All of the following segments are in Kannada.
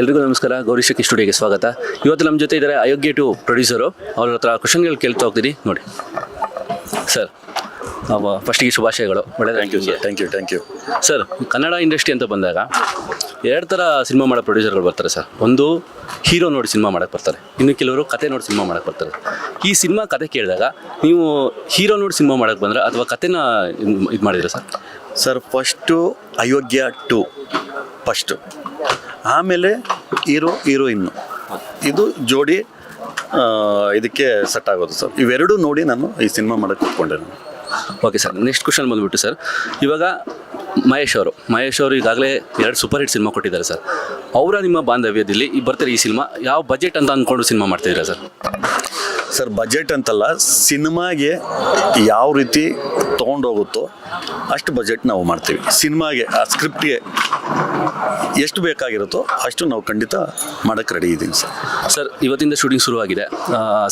ಎಲ್ರಿಗೂ ನಮಸ್ಕಾರ. ಗೌರಿ ಶಕ್ತಿ ಸ್ಟುಡಿಯೋಗೆ ಸ್ವಾಗತ. ಇವತ್ತು ನಮ್ಮ ಜೊತೆ ಇದ್ದಾರೆ ಅಯೋಗ್ಯ ಟು ಪ್ರೊಡ್ಯೂಸರು. ಅವ್ರ ಹತ್ರ ಕ್ವಶನ್ಗಳು ಕೇಳ್ತಾ ಹೋಗ್ತೀನಿ. ನೋಡಿ. ಸರ್ ಫಸ್ಟಿಗೆ ಶುಭಾಶಯಗಳು. Thank you sir thank you thank you sir Kannada industry ಅಂತ ಬಂದಾಗ ಎರಡು ಥರ ಸಿನಿಮಾ ಮಾಡೋ ಪ್ರೊಡ್ಯೂಸರ್ಗಳು ಬರ್ತಾರೆ ಸರ್. ಒಂದು ಹೀರೋ ನೋಡಿ ಸಿನಿಮಾ ಮಾಡಕ್ಕೆ ಬರ್ತಾರೆ. ಇನ್ನು ಕೆಲವರು ಕತೆ ನೋಡಿ ಸಿನಿಮಾ ಮಾಡಕ್ಕೆ ಬರ್ತಾರೆ. ಈ ಸಿನಿಮಾ ಕತೆ ಕೇಳಿದಾಗ ನೀವು ಹೀರೋ ನೋಡಿ ಸಿನಿಮಾ ಮಾಡಕ್ಕೆ ಬಂದ್ರೆ ಅಥವಾ ಕತೆನ ಇದು ಮಾಡಿದ್ರೆ sir? Sir first Ayogya two first ಆಮೇಲೆ ಹೀರೋ ಹೀರೋಯಿನ್ನು. ಇದು ಜೋಡಿ ಇದಕ್ಕೆ ಸೆಟ್ ಆಗೋದು ಸರ್. ಇವೆರಡೂ ನೋಡಿ ನಾನು ಈ ಸಿನಿಮಾ ಮಾಡಕ್ಕೆ ಕೂತ್ಕೊಂಡೆ ನಾನು. ಓಕೆ ಸರ್ ನೆಕ್ಸ್ಟ್ ಕ್ವಶನ್ ಬಂದುಬಿಟ್ಟು ಸರ್ ಇವಾಗ ಮಹೇಶ್ ಅವರು ಮಹೇಶ್ ಅವರು ಈಗಾಗಲೇ ಎರಡು ಸೂಪರ್ ಹಿಟ್ ಸಿನಿಮಾ ಕೊಟ್ಟಿದ್ದಾರೆ ಸರ್ ಅವರ ನಿಮ್ಮ ಬಾಂಧವ್ಯದಲ್ಲಿ ಈ ಬರ್ತಾರೆ ಈ ಸಿನಿಮಾ ಯಾವ ಬಜೆಟ್ ಅಂತ ಅಂದ್ಕೊಂಡು ಸಿನಿಮಾ ಮಾಡ್ತಿದ್ದೀರಾ ಸರ್ ಸರ್ ಬಜೆಟ್ ಅಂತಲ್ಲ ಸಿನಿಮಾಗೆ ಯಾವ ರೀತಿ ತೊಗೊಂಡೋಗುತ್ತೋ ಅಷ್ಟು ಬಜೆಟ್ ನಾವು ಮಾಡ್ತೀವಿ. ಸಿನಿಮಾಗೆ ಆ ಸ್ಕ್ರಿಪ್ಟ್ಗೆ ಎಷ್ಟು ಬೇಕಾಗಿರುತ್ತೋ ಅಷ್ಟು ನಾವು ಖಂಡಿತ ಮಾಡೋಕ್ಕೆ ರೆಡಿ ಇದ್ದೀನಿ ಸರ್. ಸರ್ ಇವತ್ತಿಂದ ಶೂಟಿಂಗ್ ಶುರುವಾಗಿದೆ.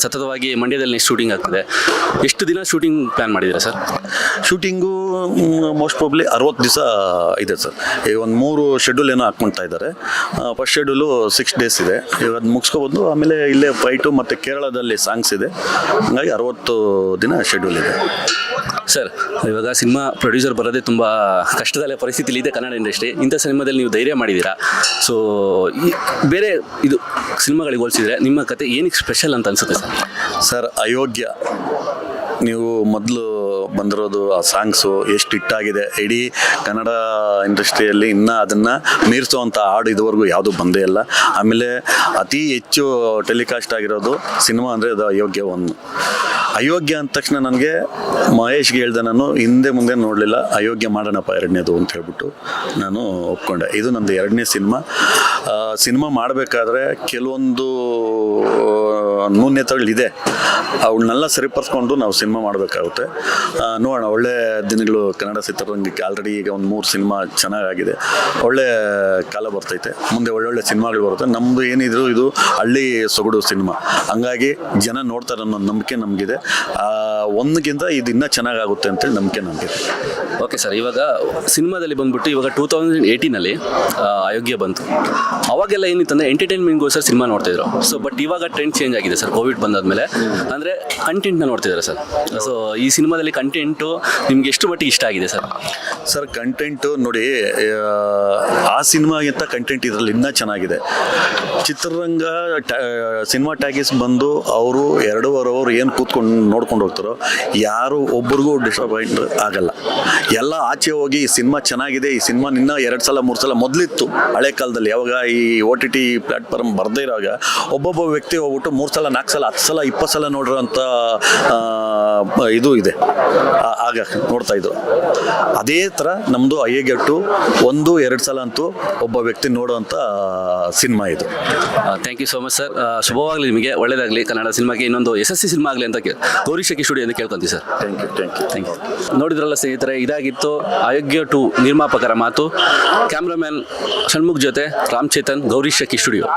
ಸತತವಾಗಿ ಮಂಡ್ಯದಲ್ಲಿ ಶೂಟಿಂಗ್ ಆಗ್ತದೆ. ಎಷ್ಟು ದಿನ ಶೂಟಿಂಗ್ ಪ್ಲ್ಯಾನ್ ಮಾಡಿದ್ದೀರಾ ಸರ್? ಶೂಟಿಂಗು ಮೋಸ್ಟ್ ಪ್ರಾಬ್ಲಿ ಅರವತ್ತು ದಿವಸ ಇದೆ ಸರ್. ಈಗ ಒಂದು ಮೂರು ಶೆಡ್ಯೂಲ್ ಏನೋ ಹಾಕ್ಕೊಳ್ತಾ ಇದ್ದಾರೆ. ಫಸ್ಟ್ ಶೆಡ್ಯೂಲು ಸಿಕ್ಸ್ ಡೇಸ್ ಇದೆ. ಈಗ ಅದು ಮುಗಿಸ್ಕೊಬಂದು ಆಮೇಲೆ ಇಲ್ಲೇ ಫೈಟು ಮತ್ತು ಕೇರಳದಲ್ಲಿ ಸಾಂಗ್ಸ್ ಇದೆ. ಹಂಗಾಗಿ ಅರವತ್ತು ದಿನ ಶೆಡ್ಯೂಲ್ ಇದೆ. ಸರ್ ಇವಾಗ ಸಿನಿಮಾ ಪ್ರೊಡ್ಯೂಸರ್ ಬರೋದೇ ತುಂಬ ಕಷ್ಟದಲ್ಲೇ ಪರಿಸ್ಥಿತಿಲಿ ಇದೆ ಕನ್ನಡ ಇಂಡಸ್ಟ್ರಿ ಇಂಥ ಸಿನಿಮಾದಲ್ಲಿ ನೀವು ಧೈರ್ಯ ಮಾಡಿದ್ದೀರಾ? ಸೊ ಈ ಬೇರೆ ಇದು ಸಿನಿಮಾಗಳಿಗೆ ಹೋಲಿಸಿದ್ರೆ ನಿಮ್ಮ ಕತೆ ಏನಕ್ಕೆ ಸ್ಪೆಷಲ್ ಅಂತ ಅನಿಸುತ್ತೆ ಸರ್? ಸರ್ ಅಯೋಗ್ಯ. ನೀವು ಮೊದಲು ಬಂದಿರೋದು, ಆ ಸಾಂಗ್ಸು ಎಷ್ಟು ಹಿಟ್ಟಾಗಿದೆ ಇಡೀ ಕನ್ನಡ ಇಂಡಸ್ಟ್ರಿಯಲ್ಲಿ ಇನ್ನೂ ಅದನ್ನು ಮೀರಿಸುವಂಥ ಹಾಡು ಇದುವರೆಗೂ ಯಾವುದೂ ಬಂದೇ ಇಲ್ಲ. ಆಮೇಲೆ ಅತಿ ಹೆಚ್ಚು ಟೆಲಿಕಾಸ್ಟ್ ಆಗಿರೋದು ಸಿನಿಮಾ ಅಂದರೆ ಅದು ಅಯೋಗ್ಯ ಒಂದು. ಅಯೋಗ್ಯ ಅಂದ ತಕ್ಷಣ ನನಗೆ ಮಹೇಶ್ಗೆ ಹೇಳ್ದೆ, ನಾನು ಹಿಂದೆ ಮುಂದೆ ನೋಡಲಿಲ್ಲ, ಅಯೋಗ್ಯ ಮಾಡೋಣಪ್ಪ ಎರಡನೇದು ಅಂತ ಹೇಳ್ಬಿಟ್ಟು ನಾನು ಒಪ್ಕೊಂಡೆ. ಇದು ನಂದು ಎರಡನೇ ಸಿನಿಮಾ. ಸಿನಿಮಾ ಮಾಡಬೇಕಾದ್ರೆ ಕೆಲವೊಂದು ನ್ಯೂನ್ಯತೆಗಳಿದೆ ಅವನ್ನೆಲ್ಲ ಸರಿಪಡಿಸ್ಕೊಂಡು ನಾವು ಸಿನಿಮಾ ಮಾಡಬೇಕಾಗುತ್ತೆ. ನೋಡೋಣ, ಒಳ್ಳೆ ದಿನಗಳು ಕನ್ನಡ ಚಿತ್ರರಂಗಕ್ಕೆ ಆಲ್ರೆಡಿ ಈಗ ಒಂದು ಮೂರು ಸಿನಿಮಾ ಚೆನ್ನಾಗಾಗಿದೆ. ಒಳ್ಳೆ ಕಾಲ ಬರ್ತೈತೆ. ಮುಂದೆ ಒಳ್ಳೊಳ್ಳೆ ಸಿನಿಮಾಗಳು ಬರುತ್ತೆ. ನಮ್ಮದು ಏನಿದ್ರು ಇದು ಹಳ್ಳಿ ಸೊಗಡು ಸಿನಿಮಾ. ಹಂಗಾಗಿ ಜನ ನೋಡ್ತಾರೆ ಅನ್ನೋ ನಂಬಿಕೆ ನಮಗಿದೆ. ಒಂದಕ್ಕಿಂತ ಇದು ಇನ್ನೂ ಚೆನ್ನಾಗಾಗುತ್ತೆ ಅಂತೇಳಿ ನಂಬಿಕೆ ನಮಗಿದೆ. ಓಕೆ ಸರ್ ಇವಾಗ ಸಿನಿಮಾದಲ್ಲಿ ಬಂದ್ಬಿಟ್ಟು ಇವಾಗ ಟೂ ತೌಸಂಡ್ ಏಯ್ಟೀನಲ್ಲಿ ಅಯೋಗ್ಯ ಬಂತು. ಅವಾಗೆಲ್ಲ ಏನಿತ್ತಂದ್ರೆ ಎಂಟರ್ಟೈನ್ಮೆಂಟ್ಗೋಸ್ಕರ ಸಿನಿಮಾ ನೋಡ್ತಿದ್ರು ಸೊ ಬಟ್ ಇವಾಗ ಟ್ರೆಂಡ್ ಚೇಂಜ್ ಆಗಿದೆ ಸರ್ ಕೋವಿಡ್ ಬಂದಾದ್ಮೇಲೆ ಅಂದರೆ ಕಂಟೆಂಟ್ನ ನೋಡ್ತಿದ್ದಾರೆ ಸರ್. ಸೊ ಈ ಸಿನಿಮಾದಲ್ಲಿ ಕಂಟೆಂಟು ನಿಮ್ಗೆ ಎಷ್ಟು ಮಟ್ಟಿಗೆ ಇಷ್ಟ ಆಗಿದೆ ಸರ್? ಸರ್ ಕಂಟೆಂಟು ನೋಡಿ ಆ, ಸಿನಿಮಾಗಿಂತ ಕಂಟೆಂಟ್ ಇದರಲ್ಲಿ ಇನ್ನೂ ಚೆನ್ನಾಗಿದೆ. ಚಿತ್ರರಂಗ ಸಿನಿಮಾ ಟ್ಯಾಗೀಸ್ ಬಂದು ಅವರು ಎರಡೂವರೆ ಅವರು ಏನು ಕೂತ್ಕೊಂಡು ನೋಡ್ಕೊಂಡು ಹೋಗ್ತಾರೋ ಯಾರು ಒಬ್ರಿಗೂ ಡಿಸಪಾಯಿಂಟ್ ಆಗಲ್ಲ. ಎಲ್ಲ ಆಚೆ ಹೋಗಿ ಈ ಸಿನಿಮಾ ಚೆನ್ನಾಗಿದೆ ಈ ಸಿನಿಮಾ ನಿನ್ನ ಎರಡು ಸಲ ಮೂರು ಸಲ ಮೊದಲಿತ್ತು. ಹಳೆ ಕಾಲದಲ್ಲಿ ಯಾವಾಗ ಈ ಓ ಟಿ ಟಿ ಪ್ಲಾಟ್ಫಾರ್ಮ್ ಬರ್ದೇ ಇರೋವಾಗ ಒಬ್ಬೊಬ್ಬ ವ್ಯಕ್ತಿ ಹೋಗ್ಬಿಟ್ಟು ಮೂರು ಸಲ ನಾಲ್ಕು ಸಲ ಹತ್ತು ಸಲ ಇಪ್ಪತ್ತು ಸಲ ನೋಡಿರೋಂಥ ಆ, ಇದು ಇದೆ. ಆಗ ನೋಡ್ತಾ ಇದ್ರು. ಅದೇ ಥರ ನಮ್ಮದು ಅಯ್ಯಗೆಟ್ಟು ಒಂದು ಎರಡು ಸಲ ಅಂತೂ ಒಬ್ಬ ವ್ಯಕ್ತಿ ನೋಡುವಂಥ ಸಿನಿಮಾ ಇದು. Thank you so much sir ಶುಭವಾಗಲಿ ನಿಮಗೆ ಒಳ್ಳೇದಾಗಲಿ. ಕನ್ನಡ ಸಿನಿಮಾಗೆ ಇನ್ನೊಂದು ಯಶಸ್ವಿ ಸಿನಿಮಾ ಆಗಲಿ ಅಂತ ಗೌರಿ ಶೆಟ್ಟಿ ಸ್ಟುಡಿಯೋ ಅಂತ ಕೇಳ್ಕೊಂತೀವಿ sir thank you thank you thank you ನೋಡಿದ್ರಲ್ಲ ಸ್ನೇಹಿತರೆ ಇದಾಗಿತ್ತು ಅಯೋಗ್ಯ ಟು ನಿರ್ಮಾಪಕರ ಮಾತು. ಕ್ಯಾಮ್ರಾಮ್ಯಾನ್ ಷಣ್ಮುಖ್ ಜೊತೆ ರಾಮ್ ಚೇತನ್ ಗೌರಿ ಶೆಟ್ಟಿ ಸ್ಟುಡಿಯೋ